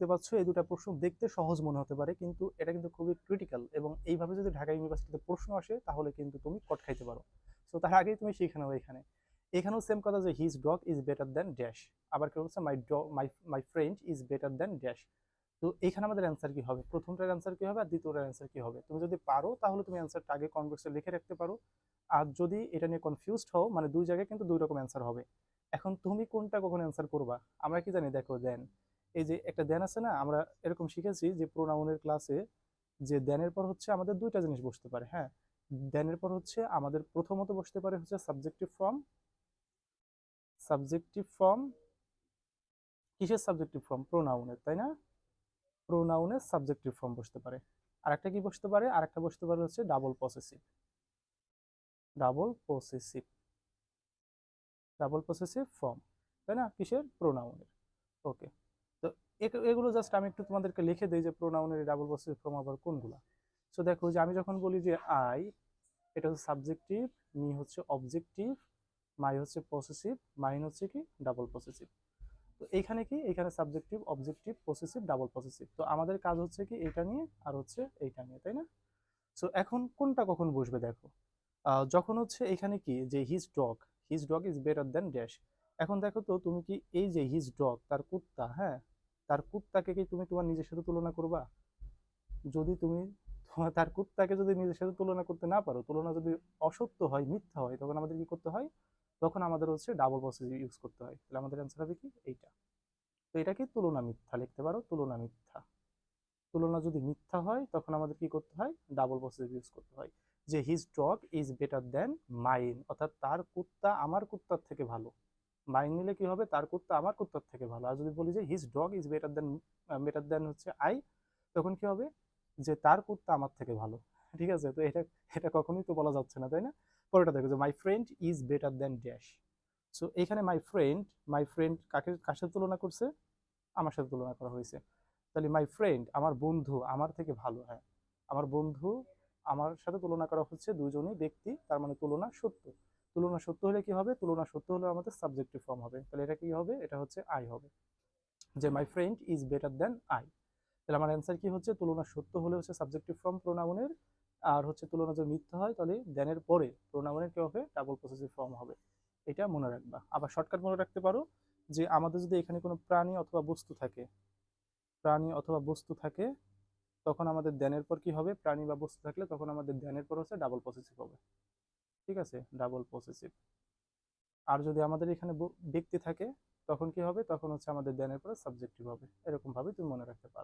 দেখতে পাচ্ছ, এই দুটো প্রশ্ন দেখতে সহজ মনে হতে পারে, কিন্তু এটা কিন্তু খুবই ক্রিটিক্যাল এবং এইভাবে যদি ঢাকা ইউনিভার্সিটিতে প্রশ্ন আসে, তাহলে কিন্তু তুমি কট খাইতে পারো। সো তার আগেই তুমি শিখে নাও এখানে এখানেও সেম কথা যে his dog is better than dash আবার কেউ বলছে my dog my my friend is better than dash তো এখানে আমাদের অ্যান্সার কি হবে? প্রথমটার অ্যান্সার কি হবে? আর দ্বিতীয়টার অ্যান্সার কি হবে? তুমি যদি পারো, তাহলে তুমি অ্যান্সারটা আগে কনভার্সে লিখে রাখতে পারো। আর যদি এটা নিয়ে কনফিউজড হও মানে দুই জায়গায় কিন্তু দুই রকম অ্যান্সার হবে। এখন তুমি কোনটা কখন অ্যান্সার করবা? আমরা কি জানি? দেখো দেন এই যে একটা ধ্যান আছে না, আমরা এরকম শিখেছি যে প্রোনাউনের ক্লাসে যে ধ্যানের পর হচ্ছে আমাদের দুইটা জিনিস বসতে পারে হ্যাঁ? দেনের পর হচ্ছে আমাদের প্রথমত বসতে পারে হচ্ছে সাবজেক্টিভ ফর্ম সাবজেক্টিভ ফর্ম কিসের সাবজেক্টিভ ফর্ম প্রোনাউনের, তাই না? প্রোনাউনের সাবজেক্টিভ ফর্ম বসতে পারে। আর একটা কি বসতে পারে? আর একটা বসতে পারে হচ্ছে double possessive double possessive double possessive form তাই না? কিসের? প্রোনাউনের ওকে এগুলো জাস্ট আমি একটু তোমাদেরকে লিখে দিই যে প্রোনাউনের ডাবল পসেসিভ ফর্ম আবার কোনগুলা। সো দেখো যে আমি যখন বলি যে আই এটা হচ্ছে সাবজেক্টিভ মি হচ্ছে অবজেক্টিভ মাই হচ্ছে পসেসিভ মাইন হচ্ছে কি? ডাবল পসেসিভ তো এইখানে কি? এখানে subjective objective possessive double possessive তো আমাদের কাজ হচ্ছে কি? এটা নিয়ে আর হচ্ছে এইটা নিয়ে, তাই না? সো এখন কোনটা কখন বসবে দেখো? যখন হচ্ছে এখানে কি? যে his dog his dog is better than dash এখন দেখো তো তুমি কি এই যে হিজ ডগ তার কুত্তা হ্যাঁ? তার কুত্তাকে কি তুমি তোমার নিজের সাথে তুলনা করবা? যদি তুমি তার কুত্তাকে যদি নিজের সাথে তুলনা করতে না পারো, তুলনা যদি অসত্য হয়, মিথ্যা হয়, তখন আমাদের কি করতে হয়? তখন আমাদের হচ্ছে ডাবল পসেসিভ ইউজ করতে হয়। তাহলে আমাদের অ্যান্সার হবে কি? এইটা। তো এটা কি তুলনা মিথ্যা লিখতে পারো, তুলনা মিথ্যা। তুলনা যদি মিথ্যা হয়, তখন আমাদের কি করতে হয়? ডাবল পসেসিভ ইউজ করতে হয়। যে his dog is better than mine অর্থাৎ তার কুত্তা আমার কুত্তার থেকে ভালো। মাইন নিলে কি হবে? তার কুত্তা আমার কুত্তার থেকে ভালো। আর যদি বলি যে his dog is better than better than হচ্ছে আই তখন কি হবে? যে তার কুত্তা আমার থেকে ভালো। ঠিক আছে? তো এটা এটা কখনোই তো বলা যাচ্ছে না, তাই না? পরেটা দেখো যে my friend is better than dash so এখানে মাই ফ্রেন্ড মাই ফ্রেন্ড কাকে, কার সাথে তুলনা করছে? আমার সাথে তুলনা করা হয়েছে। তাহলে মাই ফ্রেন্ড আমার বন্ধু, আমার থেকে ভালো হ্যাঁ। আমার বন্ধু, আমার সাথে তুলনা করা হচ্ছে দুজনই ব্যক্তি, তার মানে তুলনা সত্য। তুলনা সত্য হলে কি হবে? তুলনা সত্য হলে আমাদের সাবজেক্টিভ ফর্ম হবে। তাহলে এটা কি হবে? এটা হচ্ছে আই হবে। যে my friend is better than I তাহলে আমার অ্যান্সার কি হচ্ছে? তুলনা সত্য হলে হচ্ছে সাবজেক্টিভ ফর্ম প্রোনাউনের আর হচ্ছে তুলনা যদি মিথ্যা হয়, তাহলে দেনের পরে প্রোনাউনের কি হবে? ডাবল পসেসিভ ফর্ম হবে। এটা মনে রাখবা। আবার শর্টকাট মনে রাখতে পারো যে আমাদের যদি এখানে কোনো প্রাণী অথবা বস্তু থাকে, প্রাণী অথবা বস্তু থাকে, তখন আমাদের দেনের পর কি হবে? প্রাণী বা বস্তু থাকলে তখন আমাদের দেনের পর হচ্ছে ডাবল পসেসিভ হবে। ঠিক আছে? ডাবল পসেসিভ আর যদি আমাদের এখানে ব্যক্তি থাকে, তখন কি হবে? তখন হচ্ছে আমাদের দেনের পরে সাবজেক্টিভ হবে। এরকমভাবে তুমি মনে রাখতে পারো।